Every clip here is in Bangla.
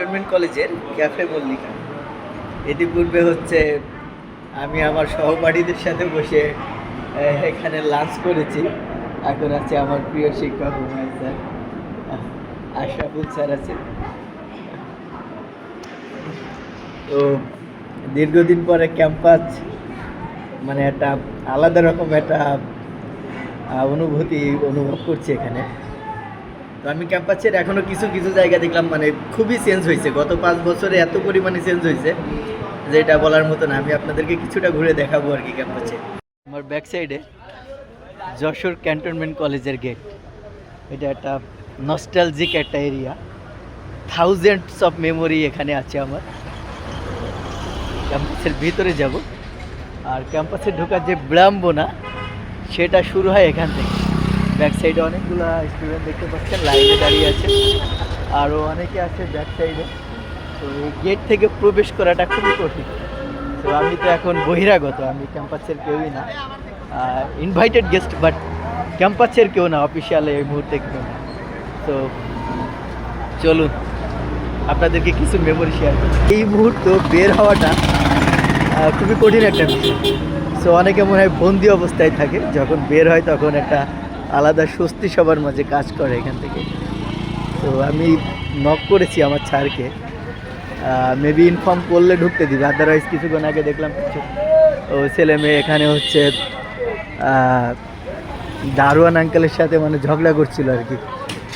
ক্যান্টনমেন্ট কলেজের ক্যাফে মল্লিকা ইতিপূর্বে হচ্ছে আমি আমার সহপাঠীদের সাথে বসে এখানে লাঞ্চ করেছি। এখন আছে আমার প্রিয় শিক্ষক হুমায়ুন স্যার। আশরাফুল স্যার আছে তো দীর্ঘদিন পরে ক্যাম্পাস মানে একটা আলাদা রকম একটা অনুভূতি অনুভব করছি এখানে। তো আমি ক্যাম্পাসের এখনও কিছু কিছু জায়গা দেখলাম মানে খুবই চেঞ্জ হয়েছে। গত পাঁচ বছরে এত পরিমাণে চেঞ্জ হয়েছে যে এটা বলার মতো না। আমি আপনাদেরকে কিছুটা ঘুরে দেখাবো আর কি ক্যাম্পাসে। আমার ব্যাক সাইডে যশোর ক্যান্টনমেন্ট কলেজের গেট এটা একটা নস্টালজিক একটা এরিয়া থাউজেন্ডস অফ মেমোরি এখানে আছে আমার। ক্যাম্পাসের ভিতরে যাব। আর ক্যাম্পাসে ঢোকার যে বিড়ম্বনা সেটা শুরু হয় এখান থেকে। ব্যাক সাইডে অনেকগুলো স্টুডেন্ট দেখতে পাচ্ছেন, লাইনে দাঁড়িয়ে আছে। আরও অনেকে আছে ব্যাক সাইডে তো এই গেট থেকে প্রবেশ করাটা খুবই কঠিন। তো আমি তো এখন বহিরাগত, আমি ক্যাম্পাসের কেউই না। ইনভাইটেড গেস্ট বাট ক্যাম্পাসের কেউ না অফিসিয়ালে এই মুহূর্তে কেউ না। তো চলুন, আপনাদেরকে কিছু মেমোরি শেয়ার করি। এই মুহূর্ত বের হওয়াটা খুবই কঠিন একটা বিষয়। সো অনেকে মনে হয় বন্দি অবস্থায় থাকে। যখন বের হয়, তখন একটা আলাদা স্বস্তি সবার মাঝে কাজ করে এখান থেকে। তো আমি নক করেছি আমার স্যারকে। মেবি ইনফর্ম করলে ঢুকতে দিবে আদারওয়াইজ কিছুক্ষণ আগে দেখলাম কিছু ও ছেলে মেয়ে এখানে হচ্ছে দারোয়ান আঙ্কেলের সাথে মানে ঝগড়া করছিল আর কি।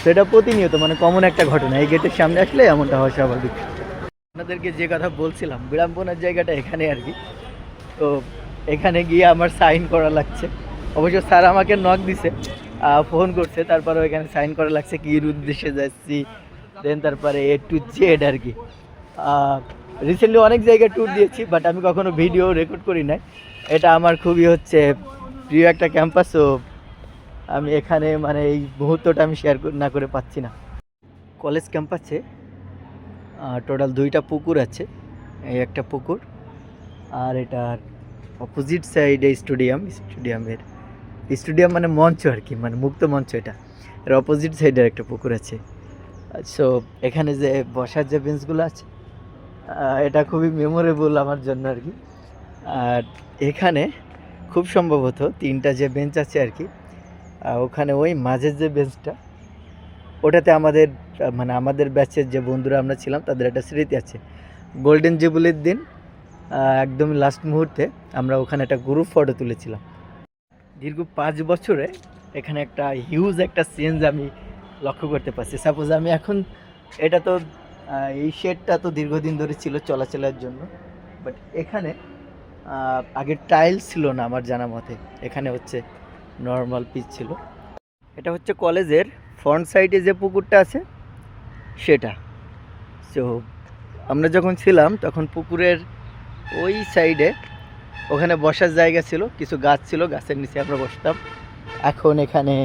সেটা প্রতিনিয়ত মানে কমন একটা ঘটনা। এই গেটের সামনে আসলে এমনটা হওয়া স্বাভাবিক। আপনাদেরকে যে কথা বলছিলাম, বিড়ম্বনার জায়গাটা এখানে আর কি। তো এখানে গিয়ে আমার সাইন করা লাগছে। অবশ্য স্যার আমাকে নক দিছে। ফোন করছে, তারপরে ওইখানে সাইন করা লাগছে, কি উদ্দেশ্যে যাচ্ছি। দেন তারপরে এ টু জেড আর কি। রিসেন্টলি অনেক জায়গায় ট্যুর দিয়েছি বাট আমি কখনো ভিডিও রেকর্ড করি নাই। এটা আমার খুবই হচ্ছে প্রিয় একটা ক্যাম্পাস তো আমি এখানে মানে এই মুহূর্তটা আমি শেয়ার না করে পাচ্ছি না। কলেজ ক্যাম্পাসে টোটাল দুইটা পুকুর আছে। এই একটা পুকুর, আর এটার অপোজিট সাইডে স্টেডিয়াম স্টেডিয়ামের স্টেডিয়াম মানে মঞ্চ আর কি মানে মুক্ত মঞ্চ এটা। এর অপোজিট সাইডের একটা পুকুর আছে। সো এখানে যে বসার যে বেঞ্চগুলো আছে এটা খুবই মেমোরেবল আমার জন্য আর কি। আর এখানে খুব সম্ভবত তিনটা যে বেঞ্চ আছে আর কি ওখানে ওই মাঝের যে বেঞ্চটা ওটাতে আমাদের মানে আমাদের ব্যাচের যে বন্ধুরা আমরা ছিলাম, তাদের একটা স্মৃতি আছে। গোল্ডেন জুবলির দিন একদম লাস্ট মুহূর্তে আমরা ওখানে একটা গ্রুপ ফটো তুলেছিলাম। দীর্ঘ পাঁচ বছরে এখানে একটা হিউজ একটা চেঞ্জ আমি লক্ষ্য করতে পারছি। সাপোজ আমি এখন এটা তো এই শেডটা তো দীর্ঘদিন ধরে ছিল চলাচলের জন্য। বাট এখানে আগে টাইলস ছিল না আমার জানা মতে। এখানে হচ্ছে নর্মাল পিচ ছিল। এটা হচ্ছে কলেজের ফ্রন্ট সাইডে যে পুকুরটা আছে, সেটা। সো আমরা যখন ছিলাম, তখন পুকুরের ওই সাইডে ওখানে বসার জায়গা ছিল, কিছু গাছ ছিল, গাছের নিচে আমরা বসতাম। এখন এখানে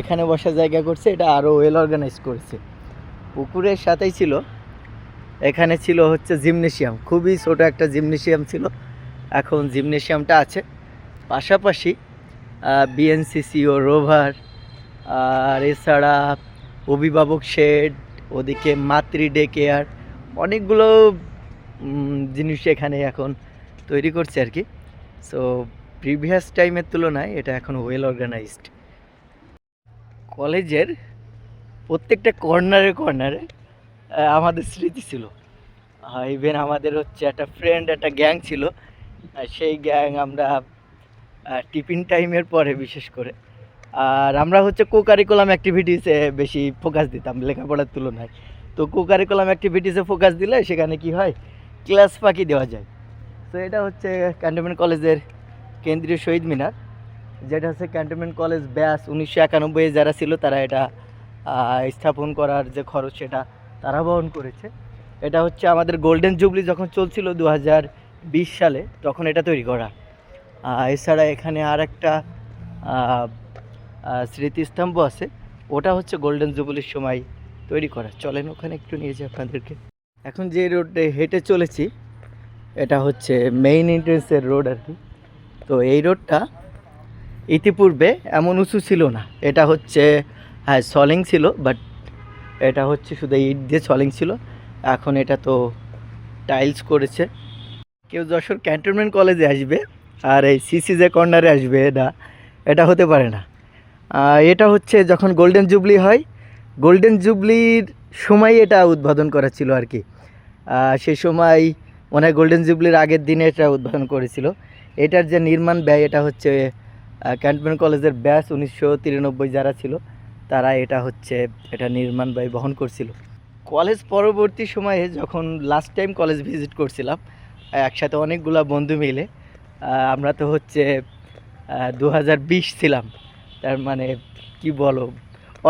এখানে বসার জায়গা করছে, এটা আরও ওয়েল অর্গানাইজ করেছে। পুকুরের সাথেই ছিল, এখানে ছিল হচ্ছে জিমনেশিয়াম। খুবই ছোট একটা জিমনেশিয়াম ছিল, এখন জিমনেশিয়ামটা আছে। পাশাপাশি বিএনসিসি ও রোভার আর এছাড়া অভিভাবক শেড ওদিকে মাতৃ ডে কেয়ার অনেকগুলো জিনিস এখানে এখন তৈরি করছে আর কি। সো প্রিভিয়াস টাইমের তুলনায় এটা এখন ওয়েল অর্গানাইজড কলেজের প্রত্যেকটা কর্নারে কর্নারে আমাদের স্মৃতি ছিল। ইভেন আমাদের হচ্ছে একটা ফ্রেন্ড একটা গ্যাং ছিল। সেই গ্যাং আমরা টিফিন টাইমের পরে বিশেষ করে। আর আমরা হচ্ছে কো কারিকুলাম অ্যাক্টিভিটিসে বেশি ফোকাস দিতাম লেখাপড়ার তুলনায়। তো কো কারিকুলাম অ্যাক্টিভিটিসে ফোকাস দিলে সেখানে কি হয়? ক্লাস ফাঁকি দেওয়া যায়। তো এটা হচ্ছে ক্যান্টনমেন্ট কলেজের কেন্দ্রীয় শহীদ মিনার, যেটা হচ্ছে ক্যান্টনমেন্ট কলেজ ব্যাস উনিশশো একানব্বই যারা ছিল তারা এটা স্থাপন করার যে খরচ সেটা তারা বহন করেছে। এটা হচ্ছে আমাদের গোল্ডেন জুবলি যখন চলছিল দু হাজার বিশ সালে, তখন এটা তৈরি করা। এছাড়া এখানে আর একটা স্মৃতিস্তম্ভ আছে, ওটা হচ্ছে গোল্ডেন জুবলির সময় তৈরি করা। চলেন ওখানে একটু নিয়ে যাই আপনাদেরকে। এখন যে রোডে হেঁটে চলেছি এটা হচ্ছে মেইন এন্ট্রেন্সের রোড আর কি। তো এই রোডটা ইতিপূর্বে এমন উঁচু ছিল না। এটা হচ্ছে হ্যাঁ সলিং ছিল বাট এটা হচ্ছে শুধু ইট দিয়ে সলিং ছিল। এখন এটা তো টাইলস করেছে। কেউ যশোর ক্যান্টনমেন্ট কলেজে আসবে, আর এই সিসি যে কর্নারে আসবে, এটা এটা হতে পারে না। এটা হচ্ছে যখন গোল্ডেন জুবলি হয় গোল্ডেন জুবলির সময় এটা উদ্বোধন করা ছিল আর কি। সেই সময় হয় গোল্ডেন জুবলির আগের দিনে এটা উদ্বোধন করেছিল। এটার যে নির্মাণ ব্যয়, এটা হচ্ছে ক্যান্টনমেন্ট কলেজের ব্যাচ উনিশশো যারা ছিল, তারা এটা হচ্ছে, এটা নির্মাণ ব্যয় বহন করছিল। কলেজ পরবর্তী সময়ে যখন লাস্ট টাইম কলেজ ভিজিট করছিলাম, একসাথে অনেকগুলা বন্ধু মিলে আমরা তো হচ্ছে দু হাজার বিশ ছিলাম। তার মানে কি বলো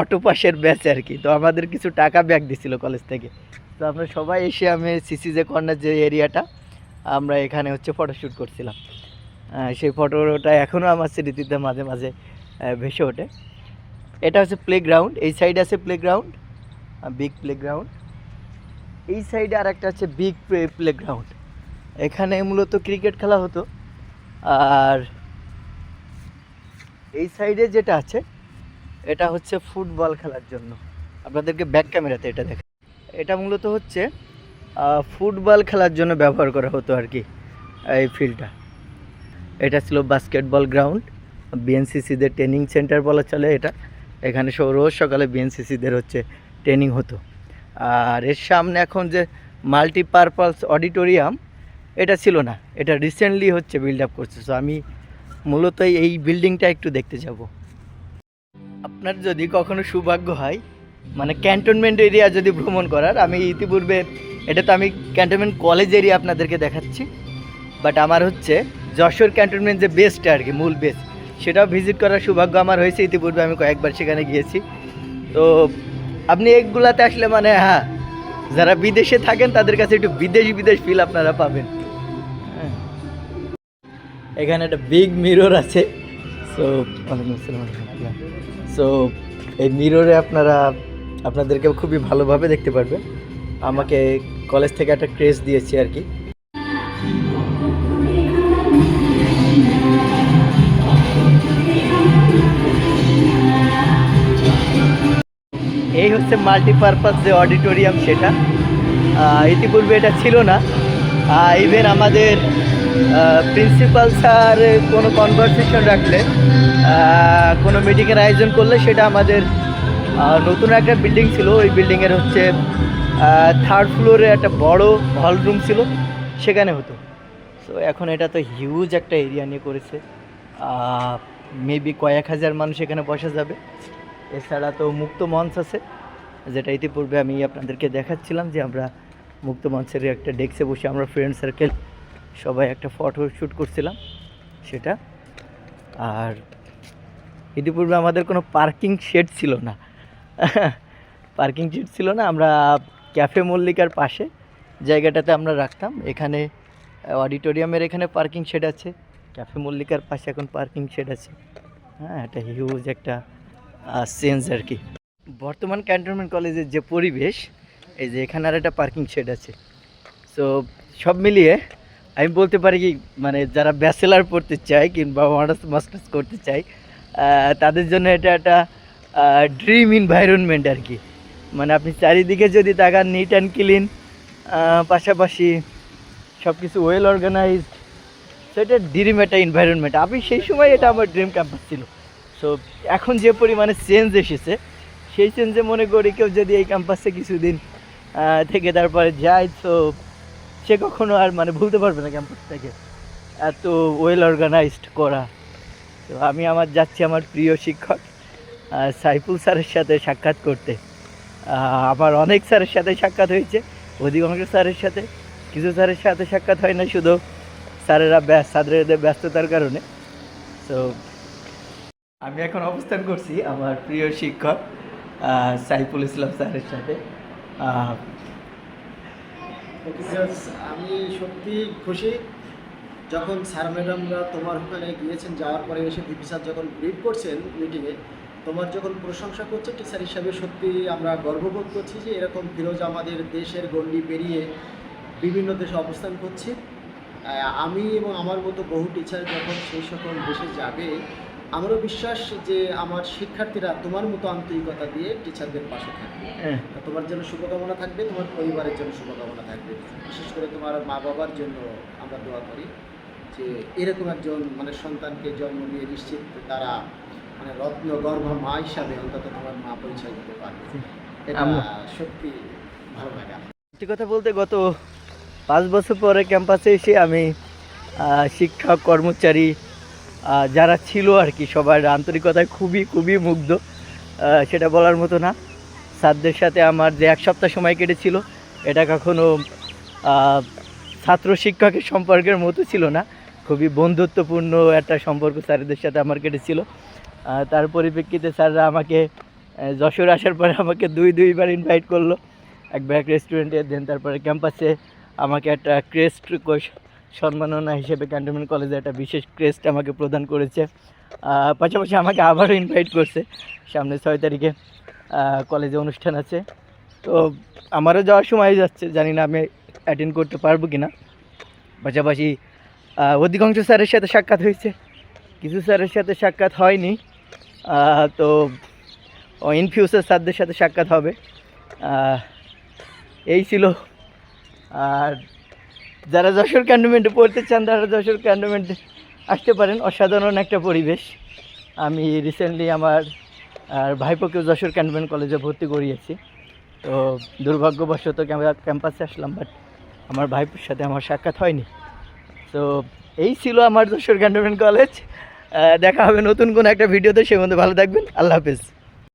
অটো পাসের ব্যাচ আর কি। তো আমাদের কিছু টাকা ব্যাক দিছিল কলেজ থেকে। তো আমরা সবাই এসে আমি সিসি যে কর্নার যে এরিয়াটা আমরা এখানে হচ্ছে ফটোশ্যুট করছিলাম। সেই ফটোটা এখনও আমার স্মৃতিতে মাঝে মাঝে ভেসে ওঠে। এটা হচ্ছে প্লেগ্রাউন্ড এই সাইডে আছে প্লেগ্রাউন্ড বিগ প্লেগ্রাউন্ড এই সাইডে আর একটা আছে বিগ প্লেগ্রাউন্ড এখানে মূলত ক্রিকেট খেলা হতো। আর এই সাইডে যেটা আছে, এটা হচ্ছে ফুটবল খেলার জন্য। আপনাদেরকে ব্যাক ক্যামেরাতে এটা দেখা এটা মূলত হচ্ছে ফুটবল খেলার জন্য ব্যবহার করা হতো আর কি, এই ফিল্ডটা। এটা ছিল বাস্কেটবল গ্রাউন্ড, বিএনসিসিদের ট্রেনিং সেন্টার বলা চলে এটা। এখানে রোজ সকালে বিএনসিসিদের হচ্ছে ট্রেনিং হতো। আর এর সামনে এখন যে মাল্টিপারপাস অডিটোরিয়াম, এটা ছিল না, এটা রিসেন্টলি হচ্ছে বিল্ড আপ করছে। সো আমি মূলত এই বিল্ডিংটা একটু দেখতে যাব। আপনার যদি কখনো সৌভাগ্য হয় মানে ক্যান্টনমেন্ট এরিয়া যদি ভ্রমণ করার, আমি ইতিপূর্বে, এটা তো আমি ক্যান্টনমেন্ট কলেজ এরিয়া আপনাদেরকে দেখাচ্ছি বাট আমার হচ্ছে যশোর ক্যান্টনমেন্ট যে বেসটা আর কি মূল বেস সেটাও ভিজিট করার সৌভাগ্য আমার হয়েছে, ইতিপূর্বে আমি কয়েকবার সেখানে গিয়েছি। তো আপনি এগুলাতে আসলে মানে হ্যাঁ যারা বিদেশে থাকেন, তাদের কাছে একটু বিদেশ বিদেশ ফিল আপনারা পাবেন। হ্যাঁ। এখানে একটা বিগ মিরর আছে। সো সো এই মিররে আপনারা আপনাদেরকে খুবই ভালোভাবে দেখতে পারবেন আমাকে কলেজ থেকে একটা ক্রেজ দিয়েছে আর কি। এই হচ্ছে মাল্টিপারপাস যে অডিটোরিয়াম সেটা। ইতিপূর্বে এটা ছিল না। ইভেন আমাদের প্রিন্সিপাল স্যার কোনো কনভারসেশন রাখলে কোনো মিটিংয়ের আয়োজন করলে সেটা আমাদের নতুন একটা বিল্ডিং ছিল, ওই বিল্ডিংয়ের হচ্ছে থার্ড ফ্লোরে একটা বড় হল রুম ছিল, সেখানে হতো। সো এখন এটা তো হিউজ একটা এরিয়া নিয়ে করেছে। মেবি কয়েক হাজার মানুষ এখানে বসা যাবে। এছাড়া তো মুক্ত মঞ্চ আছে। যেটা ইতিপূর্বে আমি আপনাদেরকে দেখাচ্ছিলাম যে আমরা মুক্ত মঞ্চের একটা ডেস্কে বসে আমরা ফ্রেন্ড সার্কেল সবাই একটা ফটো শ্যুট করছিলাম সেটা। আর ইতিপূর্বে আমাদের কোনো পার্কিং শেড ছিল না। পার্কিং শেড ছিল না, আমরা ক্যাফে মল্লিকার পাশে জায়গাটাতে আমরা রাখতাম। এখানে অডিটোরিয়ামের এখানে পার্কিং শেড আছে, ক্যাফে মল্লিকার পাশে এখন পার্কিং শেড আছে। হ্যাঁ এটা হিউজ একটা চেঞ্জ আর কি। বর্তমান ক্যান্টনমেন্ট কলেজের যে পরিবেশ, এই যে এখানে আর একটা পার্কিং শেড আছে। সো সব মিলিয়ে আমি বলতে পারি কি মানে যারা ব্যাচেলার পড়তে চায় কিংবা অনার্স মাস্টার্স করতে চায় তাদের জন্য এটা একটা ড্রিম এনভায়রনমেন্ট আর কি। মানে আপনি চারিদিকে যদি তাকান নিট অ্যান্ড ক্লিন পাশাপাশি সব কিছু ওয়েল অর্গানাইজড তো এটা ড্রিম একটা এনভায়রনমেন্ট আমি সেই সময় এটা আমার ড্রিম ক্যাম্পাস ছিল। সো এখন যে পরিমাণে চেঞ্জ এসেছে, সেই চেঞ্জে মনে করি কেউ যদি এই ক্যাম্পাসে কিছুদিন থেকে তারপরে যায়, তো সে কখনো আর মানে ভুলতে পারবে না ক্যাম্পাসটাকে এত ওয়েল অর্গানাইজড করা। তো আমি আমার যাচ্ছি আমার প্রিয় শিক্ষক। সাইফুল স্যারের সাথে সাক্ষাৎ করতে। আমার অনেক স্যারের সাথে সাক্ষাৎ হয়েছে। অধিকাংশ স্যারের সাথে, কিছু স্যারের সাথে সাক্ষাৎ হয় না শুধু স্যারেরা ব্যস্ত স্যারেদের ব্যস্ততার কারণে। তো আমি এখন অবস্থান করছি আমার প্রিয় শিক্ষক সাইফুল ইসলাম স্যারের সাথে। আমি সত্যি খুশি। যখন স্যার ম্যাডামরা তোমার ওখানে গিয়েছেন, যাওয়ার পরে এসে ভিপি স্যার যখন ব্রিফ করছেন মিটিংয়ে তোমার যখন প্রশংসা করছে টিচার হিসাবে সত্যি আমরা গর্ববোধ করছি যে এরকম ফিরোজ আমাদের দেশের গণ্ডি পেরিয়ে বিভিন্ন দেশে অবস্থান করছে। আমি এবং আমার মতো বহু টিচার যখন সেই সকল দেশে যাবে আমারও বিশ্বাস যে আমার শিক্ষার্থীরা তোমার মতো আন্তরিকতা দিয়ে টিচারদের পাশে থাকবে। হ্যাঁ। তোমার জন্য শুভকামনা থাকবে তোমার পরিবারের জন্য শুভকামনা থাকবে। বিশেষ করে তোমার মা বাবার জন্য আমরা দোয়া করি যে এরকম একজন মানে সন্তানকে জন্ম দিয়ে নিশ্চিত তারা মানে মা হিসাবে অন্তত তোমার মা পরিচয় দিতে পারবে। এটা সত্যি ভালো লাগা। সত্যি কথা বলতে গত পাঁচ বছর পরে ক্যাম্পাসে এসে আমি আহ, শিক্ষক কর্মচারী যারা ছিল আর কি সবার আন্তরিকতায় খুবই খুবই মুগ্ধ। সেটা বলার মতো না। স্যারদের সাথে আমার যে এক সপ্তাহ সময় কেটেছিল এটা কখনো ছাত্র শিক্ষকের সম্পর্কের মতো ছিল না। খুবই বন্ধুত্বপূর্ণ একটা সম্পর্ক স্যারদের সাথে আমার কেটেছিল। তার পরিপ্রেক্ষিতে স্যাররা আমাকে যশোর আসার পরে আমাকে দুই, দুইবার ইনভাইট করল। একবার এক রেস্টুরেন্টে দেন তারপরে ক্যাম্পাসে আমাকে একটা ক্রেস্ট সম্মাননা হিসেবে ক্যান্টনমেন্ট কলেজে একটা বিশেষ ক্রেস্ট আমাকে প্রদান করেছে। পাশাপাশি আমাকে আবারও ইনভাইট করছে। সামনে ছয় তারিখে কলেজে অনুষ্ঠান আছে। তো আমারও যাওয়ার সময় যাচ্ছে, জানি না আমি অ্যাটেন্ড করতে পারব কি না পাশাপাশি অধিকাংশ স্যারের সাথে সাক্ষাৎ হয়েছে। কিছু স্যারের সাথে সাক্ষাৎ হয়নি। তো ইন ফিউচার স্যারদের সাথে সাক্ষাৎ হবে। এই ছিল, আর যারা যশোর ক্যান্টনমেন্টে পড়তে চান, তারা যশোর ক্যান্টনমেন্টে আসতে পারেন। অসাধারণ একটা পরিবেশ। আমি রিসেন্টলি আমার, আর ভাইপোকেও যশোর ক্যান্টনমেন্ট কলেজে ভর্তি করিয়েছি। তো দুর্ভাগ্যবশত ক্যাম্পা- ক্যাম্পাসে আসলাম বাট আমার ভাইপোর সাথে আমার সাক্ষাৎ হয়নি। তো এই ছিল আমার যশোর ক্যান্টনমেন্ট কলেজ। দেখা হবে নতুন কোনো একটা ভিডিওতে সে মধ্যে ভালো থাকবেন। আল্লাহ হাফেজ।